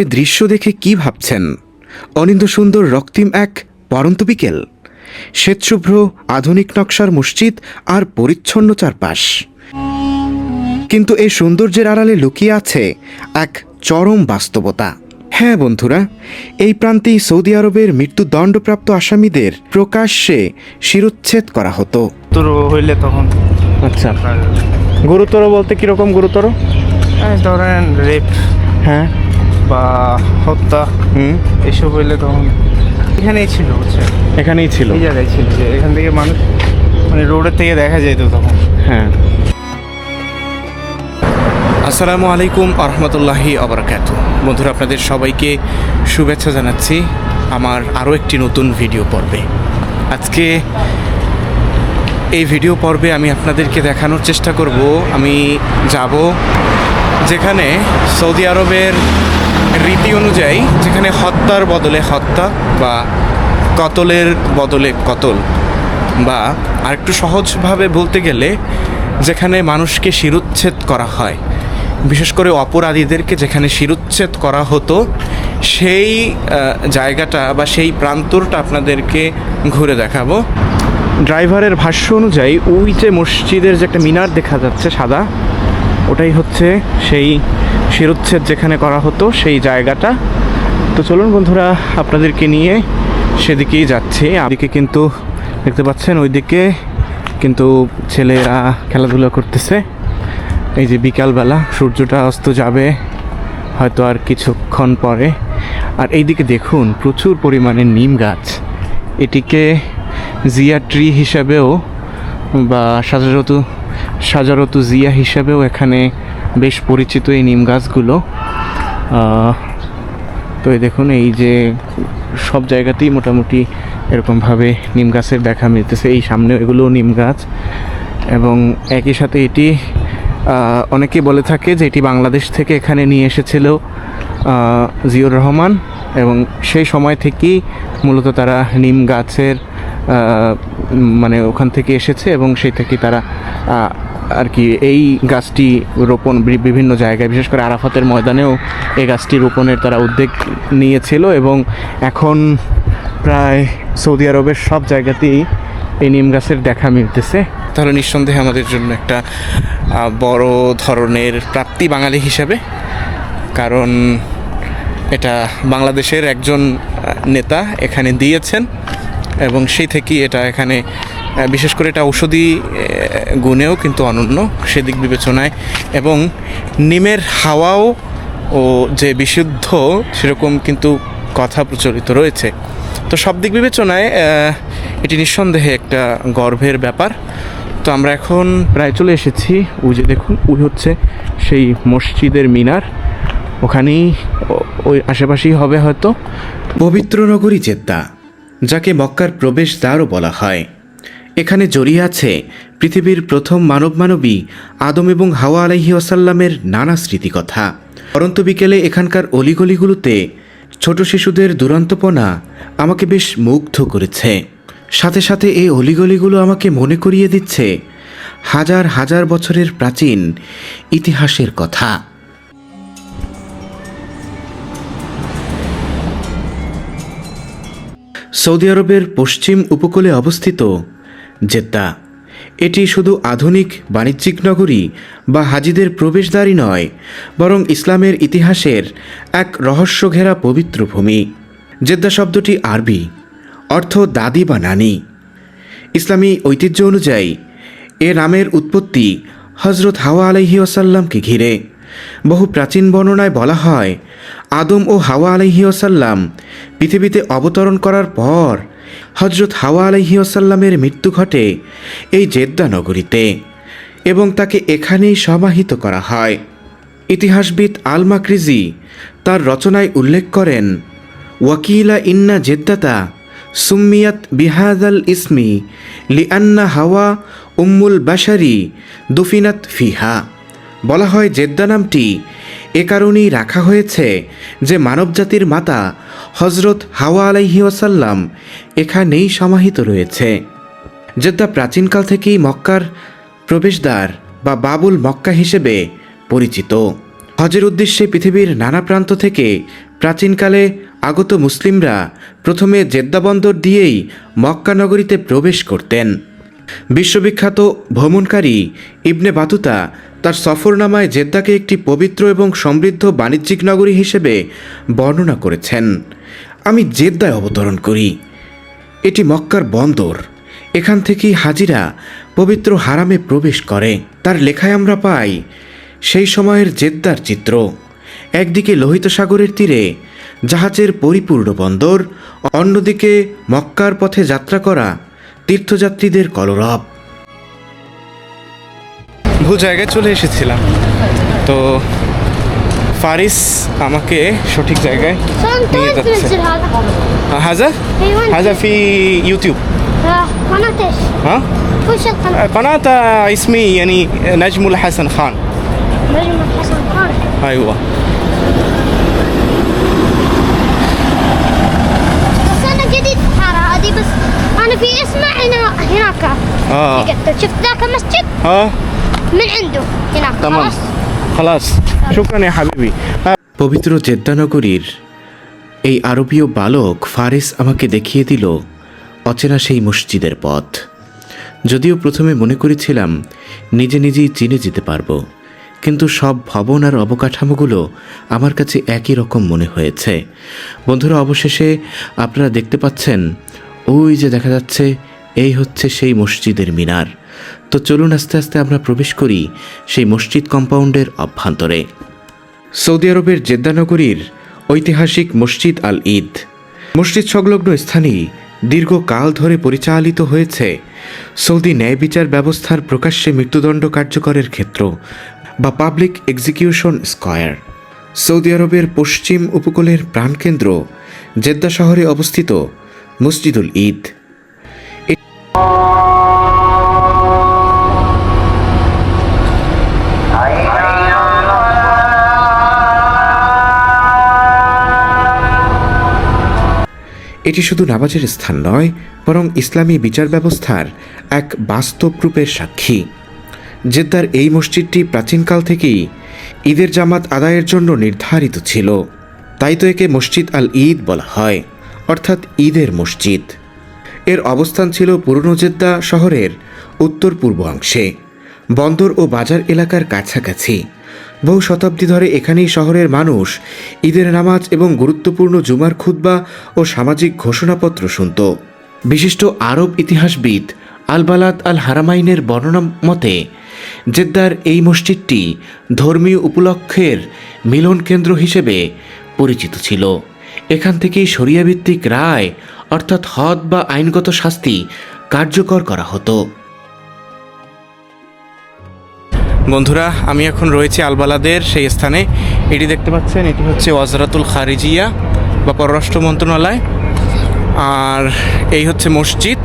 এ দৃশ্য দেখে কি ভাবছেন? অনিন্দ সুন্দর রক্তিম এক পরন্ত বিকেল। শ্বেতশুভ্র আধুনিক নকশার মসজিদ আর পরিচ্ছন্ন চারপাশ। কিন্তু এই সৌন্দর্যের আড়ালে লুকিয়ে আছে এক চরম বাস্তবতা। হ্যাঁ বন্ধুরা এই প্রান্তেই সৌদি আরবের মৃত্যুদণ্ডপ্রাপ্ত আসামিদের প্রকাশ্যে শিরোচ্ছেদ করা হতো। হইলে তখন আচ্ছা। গুরুতর বলতে কীরকম গুরুতর? এই ধরেন রেপ হ্যাঁ। বা হত্যা হুম। এসব হইলে তখন এখানেই ছিল বুঝছে এখানেই ছিল। এই জায়গায় ছিল যে এখান থেকে মানুষ মানে রোডের থেকে দেখা যেত তখন। হ্যাঁ। আসসালামু আলাইকুম আরহামতুল্লাহি আবরাকাত। বন্ধুরা আপনাদের সবাইকে শুভেচ্ছা জানাচ্ছি আমার আরও একটি নতুন ভিডিও পর্বে। আজকে এই ভিডিও পর্বে আমি আপনাদেরকে দেখানোর চেষ্টা করব। আমি যাব যেখানে সৌদি আরবের রীতি অনুযায়ী যেখানে হত্যার বদলে হত্যা বা কতলের বদলে কতল বা আরেকটু সহজভাবে বলতে গেলে যেখানে মানুষকে শিরুচ্ছেদ করা হয়, বিশেষ করে অপরাধীদেরকে যেখানে শিরুচ্ছেদ করা হতো, সেই জায়গাটা বা সেই প্রান্তরটা আপনাদেরকে ঘুরে দেখাবো। ড্রাইভারের ভাষ্য অনুযায়ী ওই যে মসজিদের যে একটা মিনার দেখা যাচ্ছে সাদা, ওটাই হচ্ছে সেই শিরোচ্ছেদ যেখানে করা হতো, সেই জায়গাটা। তো চলুন বন্ধুরা, আপনাদেরকে নিয়ে সেদিকেই যাচ্ছি। এদিকে কিন্তু দেখতে পাচ্ছেন, ওইদিকে কিন্তু ছেলেরা খেলাধুলা করতেছে। এই যে বিকালবেলা সূর্যটা অস্ত যাবে, হয়তো আর কিছুক্ষণ পরে। আর এইদিকে দেখুন, প্রচুর পরিমাণে নিম গাছ। এটিকে জিয়া ট্রি হিসাবেও বা সাজারত সাজারত জিয়া হিসাবেও এখানে বেশ পরিচিত এই নিম গাছগুলো। তো এই দেখুন এই যে সব জায়গাতেই মোটামুটি এরকমভাবে নিম গাছের দেখা মিলতেছে। এই সামনে এগুলোও নিম গাছ এবং একই সাথে এটি আহ, অনেকেই বলে থাকে যে এটি বাংলাদেশ থেকে এখানে নিয়ে এসেছিল জিয়ুর রহমান এবং সেই সময় থেকেই মূলত তারা নিম গাছের মানে ওখান থেকে এসেছে এবং সেই থেকে তারা আর কি, এই গাছটি রোপণ বিভিন্ন জায়গায়, বিশেষ করে আরাফাতের ময়দানেও এই গাছটি রোপণের তারা উদ্যোগ নিয়েছিল এবং এখন প্রায় সৌদি আরবের সব জায়গাতেই এই নিম গাছের দেখা মিলতেছে। তাহলে নিঃসন্দেহে আমাদের জন্য একটা বড় ধরনের প্রাপ্তি বাঙালি হিসাবে, কারণ এটা বাংলাদেশের একজন নেতা এখানে দিয়েছেন এবং সেই থেকেই এটা এখানে বিশেষ করে এটা ঔষধি গুণেও কিন্তু অনন্য সেদিক বিবেচনায়। এবং নিমের হাওয়াও ও যে বিশুদ্ধ সেরকম কিন্তু কথা প্রচলিত রয়েছে। তো সব দিক বিবেচনায় এটি নিঃসন্দেহে একটা গর্বের ব্যাপার। তো আমরা এখন প্রায় চলে এসেছি, ওই যে দেখুন, ওই হচ্ছে সেই মসজিদের মিনার। ওখানেই ওই আশেপাশেই হবে হয়তো। পবিত্র নগরী জেদ্দা, যাকে মক্কার প্রবেশদ্বারও বলা হয়। এখানে জড়িয়ে আছে পৃথিবীর প্রথম মানব মানবী আদম এবং হাওয়া আলাইহি ওয়াসাল্লামের নানা স্মৃতিকথা। পরন্ত বিকেলে এখানকার অলিগলিগুলোতে ছোট শিশুদের দুরন্তপনা আমাকে বেশ মুগ্ধ করেছে। সাথে সাথে এই অলিগলিগুলো আমাকে মনে করিয়ে দিচ্ছে হাজার হাজার বছরের প্রাচীন ইতিহাসের কথা। সৌদি আরবের পশ্চিম উপকূলে অবস্থিত জেদ্দা। এটি শুধু আধুনিক বাণিজ্যিক নগরী বা হাজিদের প্রবেশদ্বারই নয়, বরং ইসলামের ইতিহাসের এক রহস্য ঘেরা পবিত্র ভূমি। জেদ্দা শব্দটি আরবি, অর্থ দাদি বা নানি। ইসলামী ঐতিহ্য অনুযায়ী, এ নামের উৎপত্তি হজরত হাওয়া আলাইহি ওসাল্লামকে ঘিরে। বহু প্রাচীন বর্ণনায় বলা হয়, আদম ও হাওয়া আলাইহি ওসাল্লাম পৃথিবীতে অবতরণ করার পর হজরত হাওয়া আলাইহি ওসাল্লামের মৃত্যু ঘটে এই জেদ্দা নগরীতে এবং তাকে এখানেই সমাহিত করা হয়। ইতিহাসবিদ আল মাকরিজি তার রচনায় উল্লেখ করেন, ওয়াকিলা ইন্না জেদ্দাতা সুম্মিয়াত বিহাদাল ইসমি লিআন্না হাওয়া উম্মুল বাশারি দুফিনাত ফিহা। বলা হয় জেদ্দা নামটি এ কারণেই রাখা হয়েছে যে মানবজাতির মাতা হজরত হাওয়া আলাইহি ওয়াসাল্লাম এখানেই সমাহিত রয়েছে। জেদ্দা প্রাচীনকাল থেকেই মক্কার প্রবেশদ্বার বা বাবুল মক্কা হিসেবে পরিচিত। হজের উদ্দেশ্যে পৃথিবীর নানা প্রান্ত থেকে প্রাচীনকালে আগত মুসলিমরা প্রথমে জেদ্দা বন্দর দিয়েই মক্কা নগরীতে প্রবেশ করতেন। বিশ্ববিখ্যাত ভ্রমণকারী ইবনে বাতুতা তার সফরনামায় জেদ্দাকে একটি পবিত্র এবং সমৃদ্ধ বাণিজ্যিক নগরী হিসেবে বর্ণনা করেছেন। আমি জেদ্দায় অবতরণ করি। এটি মক্কার বন্দর। এখান থেকেই হাজিরা পবিত্র হারামে প্রবেশ করে। তার লেখায় আমরা পাই, সেই সময়ের জেদ্দার চিত্র। একদিকে লোহিত সাগরের তীরে জাহাজের পরিপূর্ণ বন্দর, অন্যদিকে মক্কার পথে যাত্রা করা তীর্থযাত্রীদের কলরব ভুল জায়গায় চলে এসেছিলাম তো ফারিস আমাকে সঠিক জায়গায় شلون নিয়ে انت যাচ্ছে تنزل هذا؟ হাজা ايوه انت হাজা ফি ইউটিউব آه، قناة ايش؟ হ্যাঁ وش القناة؟ قناة اسمي يعني نجم الحسن خان نجم حسن خان ايوه بس انا جديد في الحارة هذه بس انا في اسمع هنا هناك اه يقتل شفت ذاك المسجد ها من عنده هناك تمام خلاص خلاص شكرا يا حبيبي পবিত্র জেদ্দানগরীর এই আরবীয় বালক ফারিস আমাকে দেখিয়ে দিল অচেনা সেই মসজিদের পথ যদিও প্রথমে মনে করেছিলাম নিজে নিজেই চিনে যেতে পারবো কিন্তু সব ভবন আর অবকাঠামোগুলো আমার কাছে একই রকম মনে হয়েছে বন্ধুরা অবশেষে আপনারা দেখতে পাচ্ছেন ওই যে দেখা যাচ্ছে, এই হচ্ছে সেই মসজিদের মিনার। তো চলুন আস্তে আস্তে আমরা প্রবেশ করি সেই মসজিদ কম্পাউন্ডের অভ্যন্তরে। সৌদি আরবের জেদ্দানগরীর ঐতিহাসিক মসজিদ আল ঈদ। মসজিদ সংলগ্ন স্থানেই দীর্ঘকাল ধরে পরিচালিত হয়েছে সৌদি ন্যায় বিচার ব্যবস্থার প্রকাশ্যে মৃত্যুদণ্ড কার্যকরের ক্ষেত্র বা পাবলিক এক্সিকিউশন স্কয়ার। সৌদি আরবের পশ্চিম উপকূলের প্রাণকেন্দ্র জেদ্দা শহরে অবস্থিত মসজিদুল ঈদ। এটি শুধু নামাজের স্থান নয়, বরং ইসলামী বিচার ব্যবস্থার এক বাস্তব রূপের সাক্ষী। জেদ্দার এই মসজিদটি প্রাচীনকাল থেকেই ঈদের জামাত আদায়ের জন্য নির্ধারিত ছিল। তাই তো একে মসজিদ আল ঈদ বলা হয়। অর্থাৎ ঈদের মসজিদ। এর অবস্থান ছিল পুরনো জেদ্দা শহরের উত্তর পূর্ব অংশে। বন্দর ও বাজার এলাকার কাছাকাছি। বহু শতাব্দী ধরে এখানেই শহরের মানুষ ঈদের নামাজ এবং গুরুত্বপূর্ণ জুমার খুতবা ও সামাজিক ঘোষণাপত্র শুনত। বিশিষ্ট আরব ইতিহাসবিদ আলবালাত আল হারামাইনের বর্ণনা মতে, জেদ্দার এই মসজিদটি ধর্মীয় উপলক্ষের মিলন কেন্দ্র হিসেবে পরিচিত ছিল। এখান থেকেই শরিয়াভিত্তিক রায়, অর্থাৎ হদ বা আইনগত শাস্তি, কার্যকর করা হতো। বন্ধুরা, আমি এখন রয়েছি আলবালাদের সেই স্থানে। এটি দেখতে পাচ্ছেন, এটি হচ্ছে ওয়াজরাতুল খারিজিয়া বা পররাষ্ট্র মন্ত্রণালয়। আর এই হচ্ছে মসজিদ।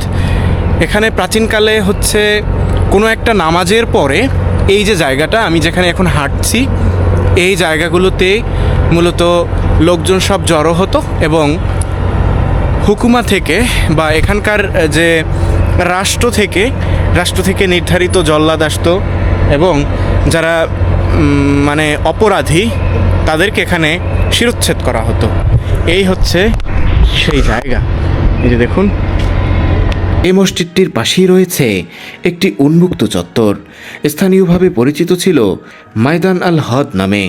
এখানে প্রাচীনকালে হচ্ছে কোনো একটা নামাজের পরে এই যে জায়গাটা, আমি যেখানে এখন হাঁটছি, এই জায়গাগুলোতে মূলত লোকজন সব জড়ো হতো এবং হুকুমা থেকে বা এখানকার যে রাষ্ট্র থেকে রাষ্ট্র থেকে নির্ধারিত জল্লাদ আসতো এবং যারা মানে অপরাধী, তাদেরকে এখানে শিরোচ্ছেদ করা হতো। এই হচ্ছে সেই জায়গা। এই যে দেখুন এই মসজিদটির পাশেই রয়েছে একটি উন্মুক্ত চত্বর। স্থানীয়ভাবে পরিচিত ছিল মাইদান আল হদ নামে।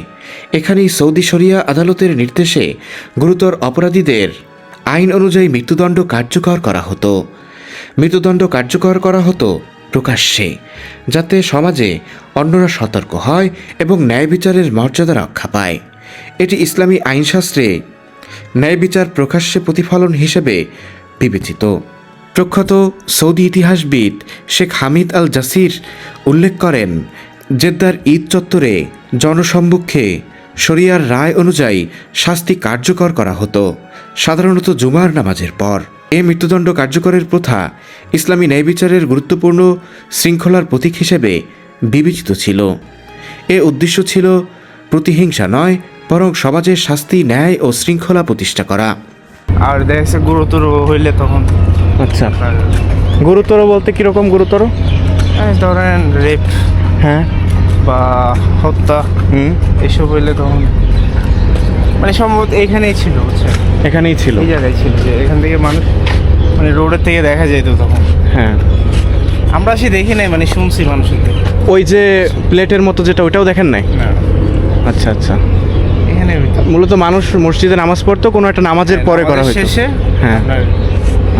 এখানেই সৌদি শরিয়া আদালতের নির্দেশে গুরুতর অপরাধীদের আইন অনুযায়ী মৃত্যুদণ্ড কার্যকর করা হতো। মৃত্যুদণ্ড কার্যকর করা হতো প্রকাশ্যে, যাতে সমাজে অন্যরা সতর্ক হয় এবং ন্যায় বিচারের মর্যাদা রক্ষা পায়। এটি ইসলামী আইনশাস্ত্রে ন্যায় বিচার প্রকাশ্যে প্রতিফলন হিসেবে বিবেচিত। প্রখ্যাত সৌদি ইতিহাসবিদ শেখ হামিদ আল জাসির উল্লেখ করেন, জেদ্দার ঈদ চত্বরে জনসম্মুখে শরিয়ার রায় অনুযায়ী শাস্তি কার্যকর করা হতো, সাধারণত জুমার নামাজের পর। এ মৃত্যুদণ্ড কার্যকরের প্রথা ইসলামী ন্যায় বিচারের গুরুত্বপূর্ণ শৃঙ্খলার প্রতীক হিসেবে বিবেচিত ছিল। এ উদ্দেশ্য ছিল প্রতিহিংসা নয়, বরং সমাজের শাস্তি, ন্যায় ও শৃঙ্খলা প্রতিষ্ঠা করা। আর দেখা গুরুতর হইলে তখন আচ্ছা। গুরুতর বলতে কীরকম গুরুতর? ধরেন রেপ। হ্যাঁ। বা হত্যা। হুম। এসব হইলে তখন মানে সম্ভবত এইখানেই ছিল এখানেই ছিল। এই জায়গায় ছিল যে এখান থেকে মানুষ মানে রোডের থেকে দেখা যেত তখন। হ্যাঁ। আমরা সে দেখি নাই মানে শুনছি মানুষের ওই যে প্লেটের মতো যেটা ওইটাও দেখেন নাই? আচ্ছা আচ্ছা। এখানে মূলত মানুষ মসজিদে নামাজ পড়তো কোনো একটা নামাজের পরে করা হয়েছে শেষে হ্যাঁ।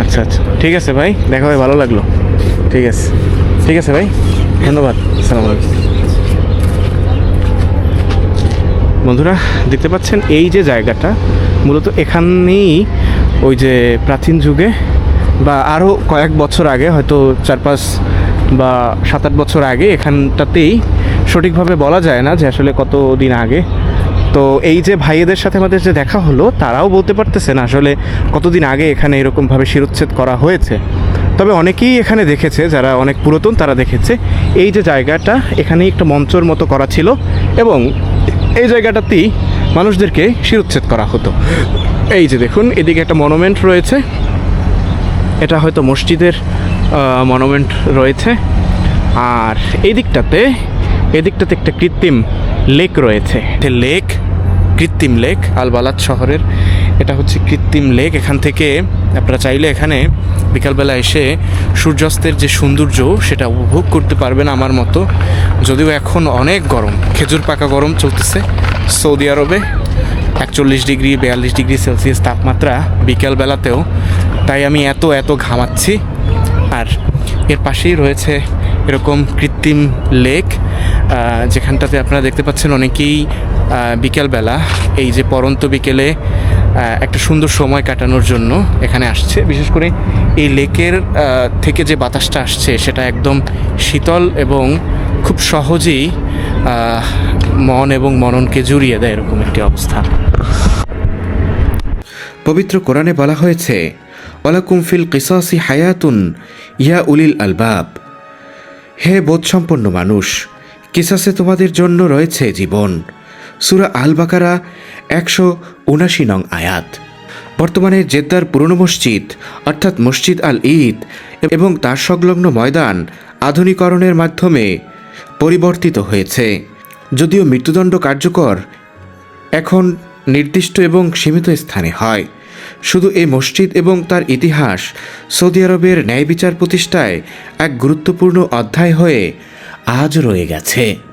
আচ্ছা আচ্ছা। ঠিক আছে ভাই, দেখা হয়ে, ভালো লাগল। ঠিক আছে। ঠিক আছে ভাই, ধন্যবাদ। আলাইকুম। বন্ধুরা, দেখতে পাচ্ছেন এই যে জায়গাটা, মূলত এখানেই ওই যে প্রাচীন যুগে বা আরও কয়েক বছর আগে, হয়তো চার পাঁচ বা সাত আট বছর আগে, এখানটাতেই সঠিকভাবে বলা যায় না যে আসলে কত দিন আগে তো এই যে ভাইয়েদের সাথে আমাদের যে দেখা হলো, তারাও বলতে পারতেছে না আসলে কতদিন আগে এখানে এরকমভাবে শিরোচ্ছেদ করা হয়েছে। তবে অনেকেই এখানে দেখেছে, যারা অনেক পুরাতন তারা দেখেছে, এই যে জায়গাটা এখানেই একটা মঞ্চর মতো করা ছিল এবং এই জায়গাটাতেই মানুষদেরকে শিরোচ্ছেদ করা হতো। এই যে দেখুন, এদিকে একটা মনুমেন্ট রয়েছে। এটা হয়তো মসজিদের মনুমেন্ট রয়েছে। আর এই দিকটাতে এদিকটাতে একটা কৃত্রিম লেক রয়েছে। লেক কৃত্রিম লেক আলবালাদ শহরের, এটা হচ্ছে কৃত্রিম লেক এখান থেকে আপনারা চাইলে এখানে বিকালবেলা এসে সূর্যাস্তের যে সৌন্দর্য, সেটা উপভোগ করতে পারবেন আমার মতো। যদিও এখন অনেক গরম, খেজুর পাকা গরম চলতেছে। সৌদি আরবে একচল্লিশ ডিগ্রি, বিয়াল্লিশ ডিগ্রি সেলসিয়াস তাপমাত্রা বিকালবেলাতেও। তাই আমি এত এত ঘামাচ্ছি। আর এর পাশেই রয়েছে এরকম কৃত্রিম লেক যেখানটাতে আপনারা দেখতে পাচ্ছেন অনেকেই বিকেলবেলা এই যে পরন্ত বিকেলে একটা সুন্দর সময় কাটানোর জন্য এখানে আসছে। বিশেষ করে এই লেকের থেকে যে বাতাসটা আসছে সেটা একদম শীতল এবং খুব সহজেই মন এবং মননকে জুড়িয়ে দেয় এরকম একটি অবস্থা। পবিত্র কোরআনে বলা হয়েছে, ওয়ালাকুম ফিল কিসাসি হায়াতুন ইয়া উলিল আলবাব। হে বোধসম্পন্ন মানুষ কিসাসে তোমাদের জন্য রয়েছে জীবন। সুরা আল বাকারা একশো উনাশি নং আয়াত। বর্তমানে জেদ্দার পুরনো মসজিদ, অর্থাৎ মসজিদ আল ঈদ এবং তার সংলগ্ন ময়দান আধুনিকরণের মাধ্যমে পরিবর্তিত হয়েছে। যদিও মৃত্যুদণ্ড কার্যকর, এখন নির্দিষ্ট এবং সীমিত স্থানে হয়। শুধু এই মসজিদ এবং তার ইতিহাস সৌদি আরবের ন্যায় বিচার প্রতিষ্ঠায় এক গুরুত্বপূর্ণ অধ্যায় হয়ে আজ রয়ে গেছে।